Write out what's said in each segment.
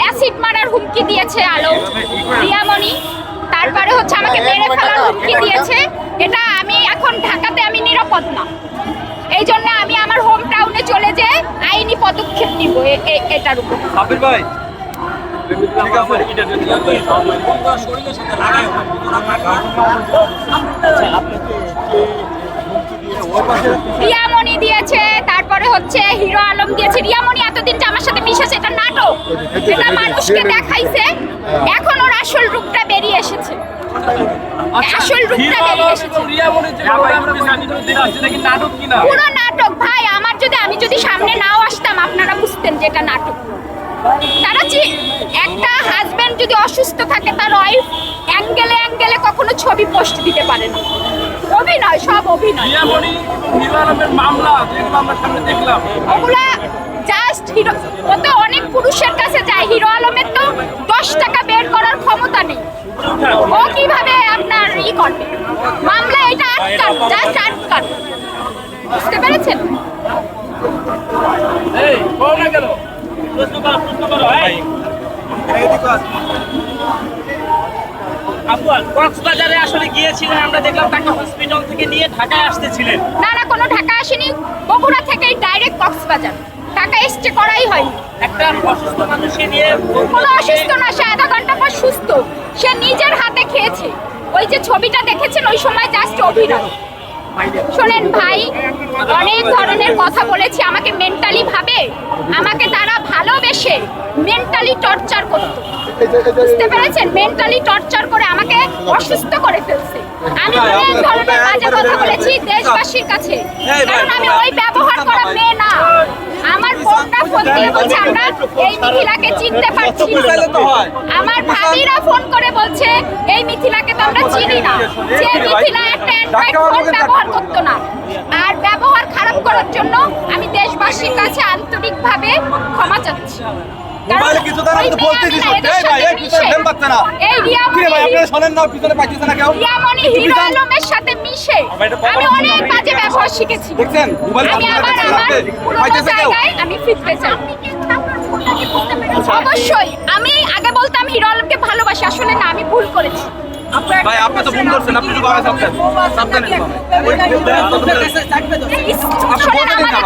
Acid মারার হুমকি দিয়েছে আলো। রিয়ামণি তারপরে হচ্ছে আমাকে মেরে ফেলার হুমকি দিয়েছে। এটা আমি এখন ঢাকাতে আমি নিরাপদ না। এই জন্য আমি আমার হোম টাউনে চলে যেয়ে আইনি পদক্ষেপ নিব এটার উপর। ভাই। ঠিক আছে রিয়ামণি দিয়েছে তারপরে হচ্ছে হিরো আলম দিয়েছে রিয়ামণি এতদিন যে আমার সাথে মিশেছে এটা এটা মানুষকে দেখাইছে এখন ওর আসল রূপটা বেরিয়ে এসেছে। আসল রূপটা বেরিয়ে এসেছে। পুরো নাটক ভাই আমার যদি আমি যদি সামনে নাও আসতাম আপনারা বুঝতেন যে এটা নাটক। তারা যে একটা হাজবেন্ড যদি অসুস্থ থাকে তার ওয়াইফ অ্যাঙ্গেলে অ্যাঙ্গেলে কখনো ছবি পোস্ট দিতে পারে না। অভিনয় সব অভিনয়। মামলা যেগুলো আমরা সামনে দেখলাম। ওগুলা জাস্ট হিরো ও তো অনেক পুরুষের কাছে যায়। হিরো আলমের তো দশ টাকা বের করার ক্ষমতা নেই। ও কীভাবে আপনার ই করবে? মামলা এটা আটকান জাস্ট আটকান বুঝতে পেরেছেন? কক্সবাজারে আসলে গিয়েছিলেন আমরা দেখলাম তাকে হসপিটাল থেকে নিয়ে ঢাকায় আসতেছিলেন। না না কোনো ঢাকা আসেনি। বগুড়া থেকেই ডাইরেক্ট কক্সবাজার। ঢাকা এসছে করাই হয়নি। একটা অসুস্থ মানুষকে নিয়ে কোনো অসুস্থ না সে আধা ঘণ্টা পর সুস্থ। সে নিজের হাতে খেয়েছে। ওই যে ছবিটা দেখেছেন ওই সময় জাস্ট অভিনয়। শোনেন ভাই অনেক ধরনের কথা বলেছি আমাকে মেন্টালি ভাবে আমাকে তারা ভালোবেসে মেন্টালি টর্চার করতো। বুঝতে পেরেছেন? মেন্টালি টর্চার করে আমাকে অসুস্থ করে ফেলছে। আমি অনেক ধরনের বাজে কথা বলেছি দেশবাসীর কাছে। কারণ আমি ওই ব্যবহার করা মেয়ে না। আমার বোনটা ফোন দিয়ে বলছে আমরা এই মিথিলাকে চিনতে পারছি আমার ভাবিরা ফোন করে বলছে এই মিথিলাকে তো আমরা চিনি না। যে মিথিলা একটা অ্যান্ড্রয়েড ফোন ব্যবহার করতো না। আর ব্যবহার খারাপ করার জন্য আমি দেশবাসীর কাছে আন্তরিকভাবে ক্ষমা চাচ্ছি। ব্যবহার অবশ্যই। আমি আগে বলতাম হিরো আলমকে ভালোবাসি আসলে না আমি ভুল করেছি। ভাই আপনি তো ভুল করছেন আপনি তো ভাবে সাবধান। সাবধান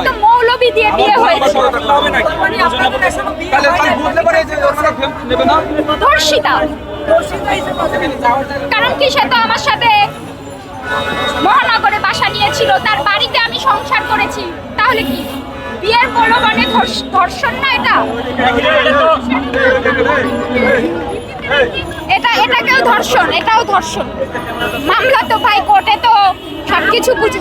তো মৌলবি দিয়ে বিয়ে হয়েছে তাহলে ভাই বুঝতে পারে যে ওরা ফেম নেবে না ধর্ষিতা। কারণ কি সে তো আমার সাথে মহানগরে বাসা নিয়েছিল তার বাড়িতে আমি সংসার করেছি। তাহলে কি? বিয়ের প্রলোভনে ধর্ষ- ধর্ষণ না এটা? এটা, এটাকেও ধর্ষণ, এটাও ধর্ষণ। মামলা তো ভাই, কোর্টে তো সবকিছু বুঝে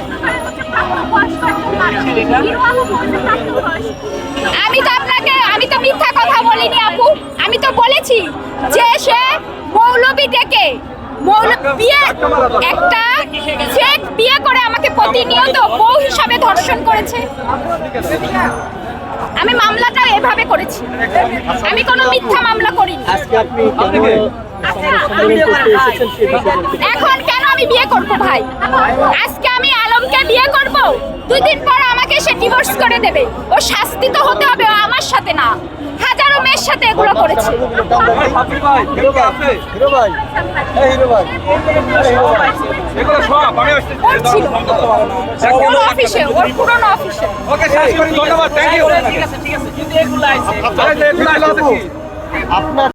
আমি তো আপনাকে, আমি তো মিথ্যা কথা বলিনি আপু। আমি তো বলেছি যে সে মৌলবি ডেকে বিয়ে একটা ফেক বিয়ে করে আমাকে প্রতিনিয়ত বউ হিসাবে ধর্ষণ করেছে। আমি মামলাটা এভাবে করেছি। আমি কোনো মিথ্যা মামলা করিনি। আচ্ছা, এখন কেন আমি বিয়ে করব ভাই? আজকে আমি আলমকে বিয়ে করব। দুই দিন পর আমাকে সে ডিভোর্স করে দেবে। ও শাস্তি তো হতে হবে আমার সাথে না। হাজারো মেয়ের সাথে এগুলো করেছি। আপনার